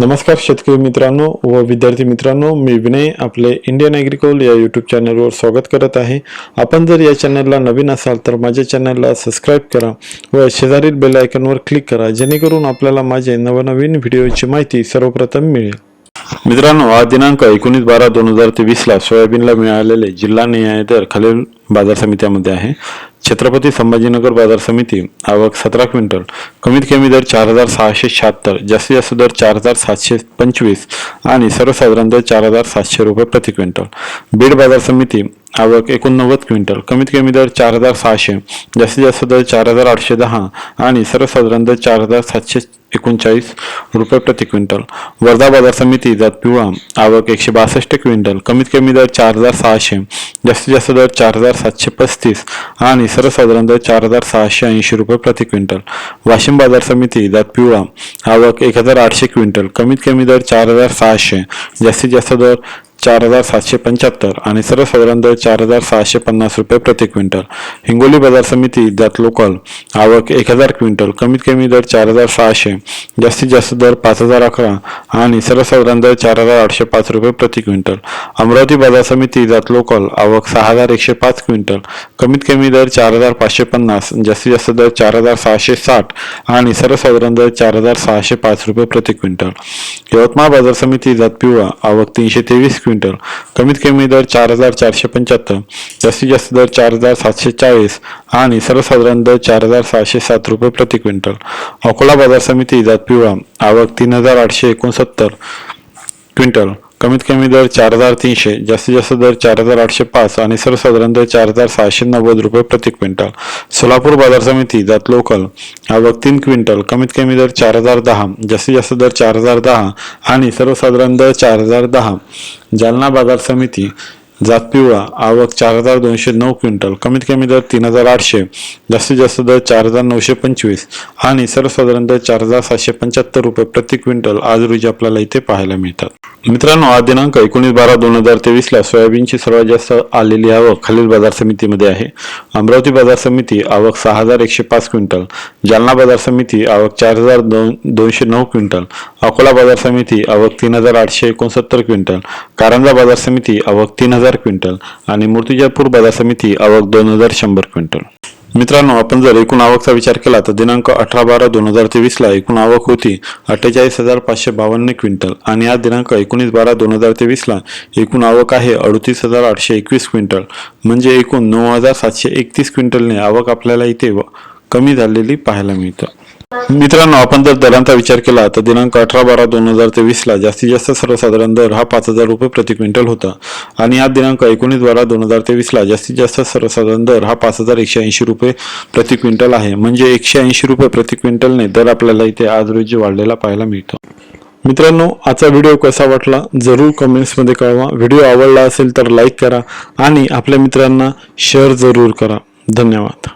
नमस्कार शेतकरी मित्रांनो व विद्यार्थी मित्रांनो मी विनय आपले इंडियन ॲग्रिकोल या यूट्यूब चॅनलवर स्वागत करत आहे. आपण जर या चॅनलला नवीन असाल तर माझ्या चॅनलला सबस्क्राईब करा व शेजारील बेल आयकॉनवर क्लिक करा जेणेकरून आपल्याला माझे नवनवीन व्हिडिओची माहिती सर्वप्रथम मिळेल. मित्रांनो आज दिनांक एकोणीस बारा दोन हजार तेवीसला सोयाबीनला मिळालेले जिल्हा न्याय दर खालील बाजार समित्यामध्ये आहे. छत्रपती संभाजीनगर बाजार समिती आवक सतरा क्विंटल कमीत कमी दर चार हजार सहाशे शहात्तर जास्तीत जास्त दर चार हजार सातशे पंचवीस आणि सर्वसाधारण दर चार हजार सातशे रुपये प्रति क्विंटल. बीड बाजार समिती आवक एकोणनव्वद क्विंटल कमीत कमी दर चार हजार सहाशे जास्तीत जास्त दर चार हजार आठशे दहा आणि सर्वसाधारण दर चार हजार सातशे एकोणचाळीस रुपये प्रति क्विंटल. वर्धा बाजार समिती जात पिवळा आवक एकशे बासष्ट क्विंटल कमीत कमी दर चार हजार सहाशे जास्तीत जास्त दर चार हजार सातशे पस्तीस आणि सर्वसाधारण दर चार हजार सहाशे ऐंशी रुपये प्रति क्विंटल. वाशिम बाजार समिती दात पिवळा आवक एक हजार आठशे क्विंटल. कमीत कमी दर चार हजार सहाशे. जास्तीत जास्त दर चार हजार सातशे पंच्याहत्तर आणि सर्वसाधारण दर चार हजार सहाशे पन्नास रुपये प्रति क्विंटल. हिंगोली बाजार समिती ज्यात लोकल आवक एक हजार क्विंटल कमीत कमी दर चार हजार सहाशे जास्तीत जास्त दर पाच हजार अकरा आणि सर्वसाधारण दर चार हजार आठशे पाच रुपये प्रति क्विंटल. अमरावती बाजार समिती जात लोकल आवक सहा हजार एकशे पाच क्विंटल कमीत कमी दर चार हजार पाचशे पन्नास जास्तीत जास्त दर चार हजार सहाशे साठ आणि सर्वसाधारण दर चार हजार सहाशे पाच रुपये प्रति क्विंटल. यवतमाळ बाजार समिती जात पिवळा आवक तीनशे तेवीस क्विंटल. कमीत कमी दर चार हजार चारशे पंच्याहत्तर जास्तीत जास्त दर चार हजार सातशे चाळीस आणि सर्वसाधारण दर चार हजार सहाशे सात रुपये प्रति क्विंटल. अकोला बाजार समिती जात पिवळा आवक तीन हजार आठशे एकोणसत्तर क्विंटल. कमीत कमी दर चार हजार तीनशे जास्तीत जास्त दर चार हजार आठशे पाच आणि सर्वसाधारण दर चार हजार सहाशे नव्वद रुपये प्रति क्विंटल. सोलापूर बाजार समिती जात लोकल आवक तीन क्विंटल कमीत कमी दर चार हजार दहा जास्तीत जास्त दर चार हजार दहा आणि सर्वसाधारण दर चार हजार दहा. जालना बाजार समिती जात पिवळा आवक चार हजार दोनशे नऊ क्विंटल कमीत कमी दर तीन हजार आठशे जास्तीत जास्त दर चार हजार नऊशे पंचवीस आणि सर्वसाधारण दर चार हजार सातशे पंच्याहत्तर रुपये प्रति क्विंटल आज रोजी आपल्याला इथे पाहायला मिळतात. मित्रांनो आज दिनांक एकोणीस बारा दोन हजार तेवीसला सोयाबीनची सर्वात जास्त आलेली आवक खालील बाजार समितीमध्ये आहे. अमरावती बाजार समिती आवक सहा हजार एकशे पाच क्विंटल जालना बाजार समिती आवक चार हजार दोन दोनशे नऊ क्विंटल अकोला बाजार समिती आवक तीन हजार आठशे एकोणसत्तर क्विंटल कारंजा बाजार समिती आवक तीन हजार क्विंटल आणि मूर्तिजापूर बाजार समिती आवक दोन हजार शंभर क्विंटल. मित्रांनो आपण जर एकूण आवकचा विचार केला तर दिनांक अठरा बारा दोन हजार तेवीसला एकूण आवक होती अठ्ठेचाळीस हजार पाचशे बावन्न क्विंटल आणि आज दिनांक एकोणीस बारा दोन हजार तेवीसला एकूण आवक आहे अडतीस हजार आठशे एकवीस क्विंटल. म्हणजे एकूण नऊ हजार सातशे एकतीस क्विंटलने आवक आपल्याला इथे कमी झालेली पाहायला मिळतं. मित्रांनो आपण जर दरांचा विचार केला तर दिनांक अठरा बारा दोन हजार तेवीसला जास्तीत जास्त सर्वसाधारण दर हा पाच हजार रुपये प्रति क्विंटल होता. आणि आज दिनांक एकोणीस बारा दोन हजार तेवीसला जास्तीत जास्त सर्वसाधारण दर हा पाच हजार एकशे ऐंशी रुपये प्रति क्विंटल आहे. म्हणजे एकशे ऐंशी रुपये प्रति क्विंटलने दर आपल्याला इथे आज रोजी वाढलेला पाहायला मिळतो. मित्रांनो आजचा व्हिडिओ कसा वाटला जरूर कमेंट्समध्ये कळवा. व्हिडिओ आवडला असेल तर लाईक करा आणि आपल्या मित्रांना शेअर जरूर करा. धन्यवाद.